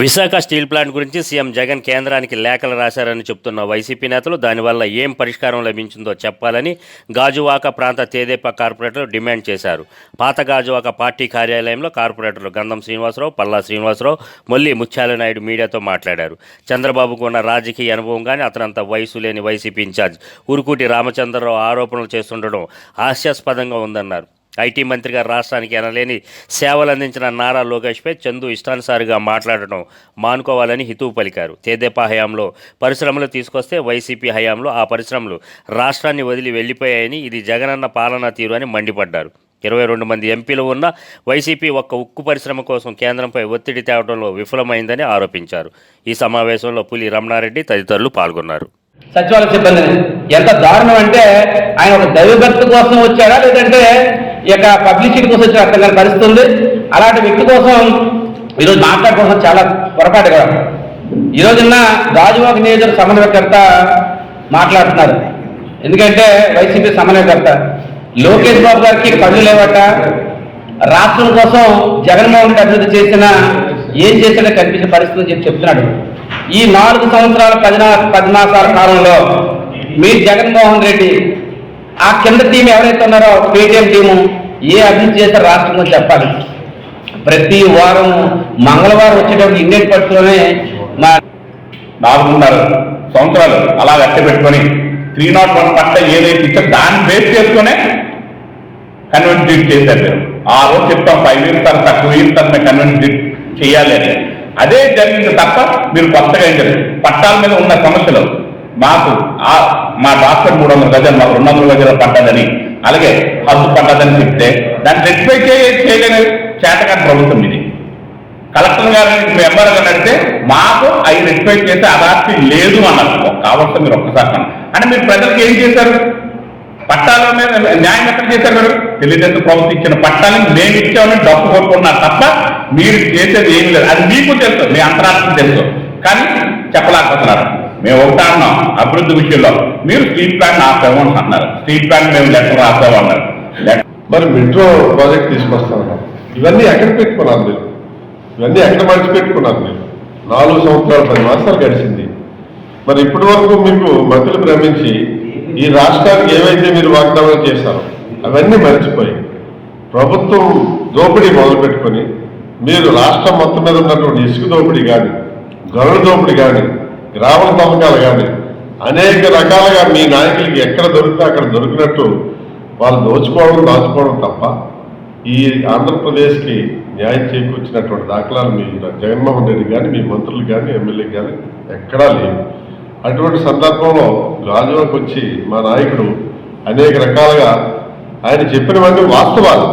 Visakha steel plant గురించి CM Jagan కేంద్రానికి లేఖలు రాశారని చెప్తున్న వైసీపీ నేతలు దానివల్ల ఏం పరిష్కారం లభించిందో చెప్పాలని గాజువాక ప్రాంత తేదేపా కార్పొరేటర్లు డిమాండ్ చేశారు. పాత గాజువాక పార్టీ కార్యాలయంలో కార్పొరేటర్లు గంధం శ్రీనివాసరావు పల్లా శ్రీనివాసరావు మొల్లి ముత్యాల నాయుడు మీడియాతో మాట్లాడారు. చంద్రబాబుకు ఉన్న రాజకీయ అనుభవం కానీ అతనంత వయసు లేని వైసీపీ ఇన్ఛార్జ్. ఉరుకుటి రామచంద్రరావు ఆరోపణలు చేస్తుండడం హాస్యాస్పదంగా ఉందన్నారు. ఐటీ మంత్రిగా రాష్ట్రానికి ఎనలేని సేవలు అందించిన నారా లోకేష్పై చందు ఇష్టానుసారిగా మాట్లాడటం మానుకోవాలని హితవు పలికారు. తేదేపా హయాంలో పరిశ్రమలు తీసుకొస్తే వైసీపీ హయాంలో ఆ పరిశ్రమలు రాష్ట్రాన్ని వదిలి వెళ్ళిపోయాయని ఇది జగనన్న పాలనా తీరు అని మండిపడ్డారు. ఇరవై రెండు మంది ఎంపీలు ఉన్న వైసీపీ ఒక్క ఉక్కు పరిశ్రమ కోసం కేంద్రంపై ఒత్తిడి తేవడంలో విఫలమైందని ఆరోపించారు. ఈ సమావేశంలో పులి రమణారెడ్డి తదితరులు పాల్గొన్నారు. సచివాలయ సిబ్బందిని ఎంత దారుణం అంటే ఆయన ఒక దైవభక్తి కోసం వచ్చాడా లేదంటే ఈ యొక్క పబ్లిసిటీ కోసం వచ్చిన అర్థం కాని పరిస్థితి ఉంది అలాంటి వ్యక్తి కోసం ఈరోజు మాట్లాడుకోవడం చాలా పొరపాటు కదా. ఈ రోజున్న నియోజక సమన్వయకర్త మాట్లాడుతున్నారు. ఎందుకంటే వైసీపీ సమన్వయకర్త. లోకేష్ బాబు గారికి కళ్ళు లేవట. రాష్ట్రం కోసం జగన్మోహన్ రెడ్డి అభివృద్ధి చేసిన ఏం చేసినా కనిపించిన పరిస్థితి చెప్పి చెప్తున్నాడు. ఈ నాలుగు సంవత్సరాల పది పది మాసాల కాలంలో మీ జగన్మోహన్ రెడ్డి ఆ కింద టీం ఎవరైతే ఉన్నారో పేటీఎం టీము ఏ అభివృద్ధి చేశారో రాష్ట్రం చెప్పాలి. ప్రతి వారం మంగళవారం వచ్చేటప్పుడు ఇండియన్ పట్టులోనే మా నాలుగున్నర సంవత్సరాలు అలా అట్ట పెట్టుకొని త్రీ నాట్ వన్ పట్ల ఏదైతే ఇచ్చో దాన్ని బేస్ చేసుకునే కన్వెన్స్ చేశారు. మేము ఆ రోజు చెప్తాం ఫైవ్ ఇయర్స్ తర్వాత టూ ఇయర్స్ తర్వాత కన్వెన్స్ చేయాలి అని. అదే జరిగింది తప్ప మీరు కొత్తగా ఏం పట్టాల మీద ఉన్న సమస్యలు మాకు ఆ మా డాక్టర్ మూడు వందల గజలు మాకు రెండు వందల గజలు పడ్డదని. అలాగే హద్దు పడ్డదని చెప్తే దాన్ని రెక్టిఫై చేయలేని చేతకాని ప్రభుత్వం ఇది. కలెక్టర్ గారు మెంబర్ గారు అడిగితే మాకు అవి రెక్టిఫై చేసే అథారిటీ లేదు అన్నారు. కావచ్చు మీరు ఒక్కసారి అంటే మీరు ప్రజలకు ఏం చేశారు? పట్టాల మీద న్యాయం ఎక్కడ చేశారు మీరు? తెలుగుదేశం ప్రభుత్వం ఇచ్చిన పట్టాలను మేము ఇచ్చామని డబ్బు కొట్టుకున్నారు తప్ప మీరు చేసేది ఏమి లేదు. అది మీకు తెలుసు మీ అంతరార్థం తెలుసు. కానీ చెప్పలేకపోతున్నారు. మేము ఒకటా అన్నాం అభివృద్ధి విషయంలో. మీరు స్ట్రీట్ ప్లాంట్ ఆపాము అన్నారు స్ట్రీట్ ప్లాన్ మేము లెటర్ రాస్తాము అన్నారు. మరి మెట్రో ప్రాజెక్ట్ తీసుకొస్తాను ఇవన్నీ ఎక్కడ పెట్టుకున్నాను మీరు? ఇవన్నీ ఎక్కడ మడిచి పెట్టుకున్నాను మీరు? నాలుగు సంవత్సరాలు పది మాసాలు గడిచింది. మరి ఇప్పటి వరకు మీకు మంత్రులు భ్రమించి ఈ రాష్ట్రానికి ఏవైతే మీరు వాగ్దానం చేశారో అవన్నీ మర్చిపోయి ప్రభుత్వం దోపిడీ మొదలుపెట్టుకొని మీరు రాష్ట్రం మొత్తం మీద ఉన్నటువంటి ఇసుక దోపిడీ కానీ గరుడ దోపిడీ కానీ గ్రామ తవ్వకాలు కానీ అనేక రకాలుగా మీ నాయకులకి ఎక్కడ దొరికితే అక్కడ దొరికినట్టు వాళ్ళు దోచుకోవడం దాచుకోవడం తప్ప ఈ ఆంధ్రప్రదేశ్కి న్యాయం చేకూర్చినటువంటి దాఖలాలు మీ జగన్మోహన్ రెడ్డి కానీ మీ మంత్రులు కానీ ఎమ్మెల్యే కానీ ఎక్కడా లేవు. అటువంటి సందర్భంలో గాజువాకి వచ్చి మా నాయకుడు అనేక రకాలుగా ఆయన చెప్పినవన్నీ వాస్తవాలు.